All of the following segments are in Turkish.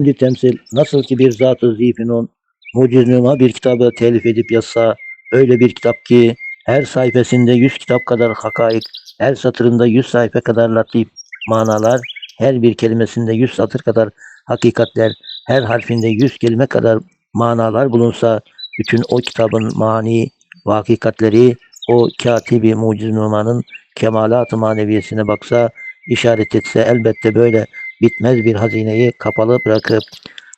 Bir temsil nasıl ki bir zat-ı zifünun muciznuma bir kitabı telif edip yazsa öyle bir kitap ki her sayfasında yüz kitap kadar hakaik, her satırında yüz sayfa kadar latif manalar, her bir kelimesinde yüz satır kadar hakikatler, her harfinde yüz kelime kadar manalar bulunsa bütün o kitabın mani ve hakikatleri o katibi muciznumanın kemalat-ı maneviyesine baksa, işaret etse elbette böyle bitmez bir hazineyi kapalı bırakıp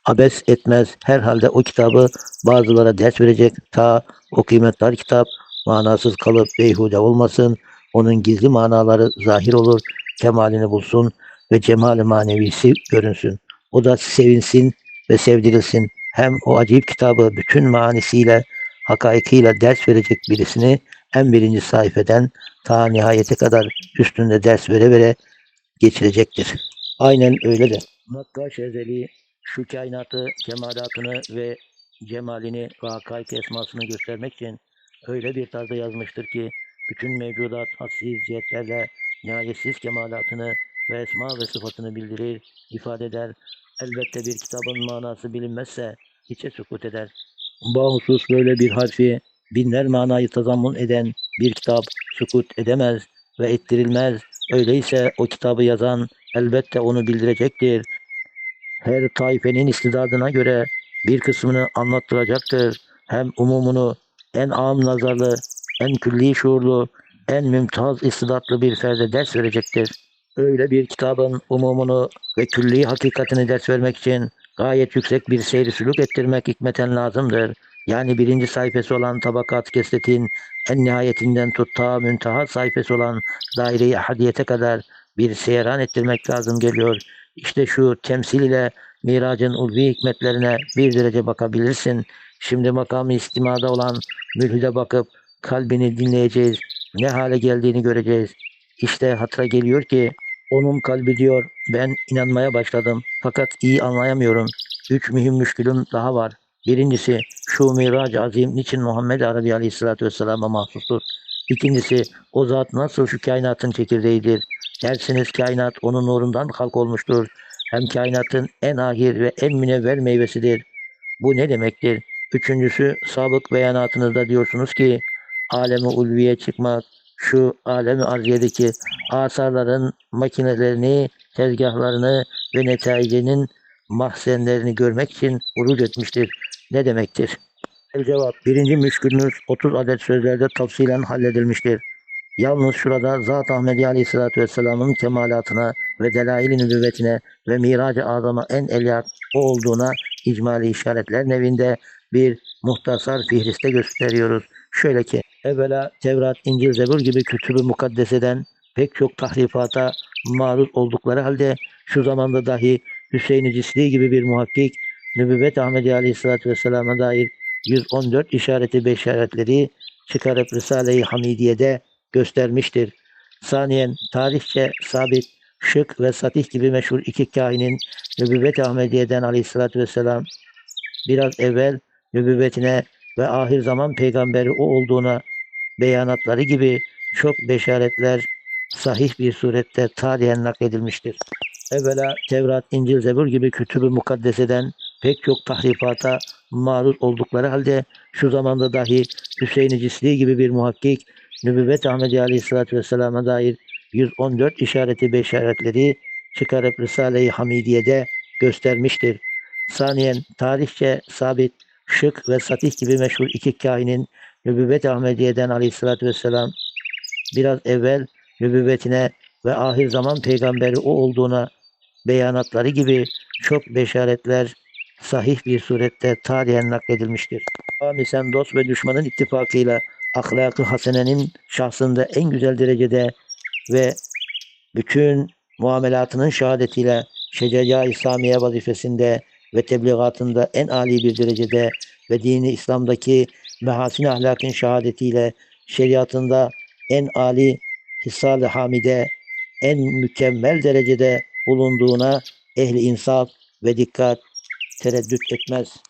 abes etmez. Herhalde o kitabı bazılara ders verecek ta o kıymetli kitap manasız kalıp beyhude olmasın. Onun gizli manaları zahir olur, kemalini bulsun ve cemali manevisi görünsün. O da sevinsin ve sevdirilsin. Hem o acayip kitabı bütün manisiyle, hakaikiyle ders verecek birisini en birinci sayfeden ta nihayete kadar üstünde ders vere vere geçirecektir. Aynen öyle de. Nakkaş Ezeli şu kainatı, kemalatını ve cemalini ve hakaik göstermek için öyle bir tarzda yazmıştır ki bütün mevcudat hassiz cihetlerle nihayetsiz kemalatını ve esma ve sıfatını bildirir, ifade eder. Elbette bir kitabın manası bilinmezse hiçe sukut eder. Bahusus böyle bir harfi binler manayı tazammun eden bir kitap sukut edemez ve ettirilmez. Öyleyse o kitabı yazan elbette onu bildirecektir. Her taifenin istidadına göre bir kısmını anlattıracaktır. Hem umumunu en am nazarlı, en külli şuurlu, en mümtaz istidatlı bir ferde ders verecektir. Öyle bir kitabın umumunu ve külli hakikatini ders vermek için gayet yüksek bir seyri sülük ettirmek hikmeten lazımdır. Yani birinci sayfası olan tabakat kesretin en nihayetinden tut ta münteha sayfası olan daire-i ahadiyete kadar bir seyran ettirmek lazım geliyor. İşte şu temsil ile miracın ulvi hikmetlerine bir derece bakabilirsin. Şimdi makamı istimada olan mülhide bakıp kalbini dinleyeceğiz. Ne hale geldiğini göreceğiz. İşte hatıra geliyor ki onun kalbi diyor ben inanmaya başladım fakat iyi anlayamıyorum. Üç mühim müşkülüm daha var. Birincisi şu mirac azim niçin Muhammed Arabi Aleyhisselatü Vesselam'a mahsustur? İkincisi o zat nasıl şu kainatın çekirdeğidir? Dersiniz kainat onun nurundan halk olmuştur. Hem kainatın en ahir ve en münevver meyvesidir. Bu ne demektir? Üçüncüsü sabık beyanatınızda diyorsunuz ki alemi ulviye çıkmak, şu alemi arziyedeki asarların makinelerini, tezgahlarını ve neticinin mahzenlerini görmek için uruc etmiştir. Ne demektir? Cevap. Birinci müşkülünüz 30 adet sözlerde tafsilen halledilmiştir. Yalnız şurada Zat Ahmedi Aleyhisselatü Vesselam'ın kemalatına ve delail-i nübüvvetine ve mirac-ı azama en elyak o olduğuna icmali işaretler nevinde bir muhtasar fihriste gösteriyoruz. Şöyle ki, evvela Tevrat, İncil, Zebur gibi kütübü mukaddeseden pek çok tahrifata maruz oldukları halde şu zamanda dahi Hüseyin-i Cisli gibi bir muhakkik Nübüvvet Ahmedi Aleyhisselatü Vesselam'a dair 114 işareti beşaretleri çıkarıp Risale-i Hamidiye'de göstermiştir. Saniyen tarihçe sabit, şık ve satih gibi meşhur iki kahinin Nübüvvet Ahmediye'den Aleyhisselatü Vesselam biraz evvel nübüvvetine ve ahir zaman peygamberi o olduğuna beyanatları gibi çok beşaretler sahih bir surette tarihen nakledilmiştir. Evvela Tevrat, İncil, Zebur gibi kütübü mukaddeseden pek çok tahrifata maruz oldukları halde şu zamanda dahi Hüseyin-i Cisli gibi bir muhakkik Nübüvvet Ahmedi Aleyhisselatü Vesselam'a dair 114 işareti beşaretleri çıkarıp Risale-i Hamidiye'de göstermiştir. Saniyen tarihçe sabit, şık ve satih gibi meşhur iki kahinin Nübüvvet Ahmediye'den Aleyhisselatü Vesselam biraz evvel nübüvvetine ve ahir zaman peygamberi o olduğuna beyanatları gibi çok beşaretler sahih bir surette tarihen nakledilmiştir. Amisen dost ve düşmanın ittifakıyla ahlakı hasenenin şahsında en güzel derecede ve bütün muamelatının şehadetiyle şececa İslamiye vazifesinde ve tebliğatında en âli bir derecede ve dini İslam'daki mehasin ahlakın şehadetiyle şeriatında en âli hissal-ı hamide en mükemmel derecede bulunduğuna ehli insaf ve dikkat tereddüt etmez.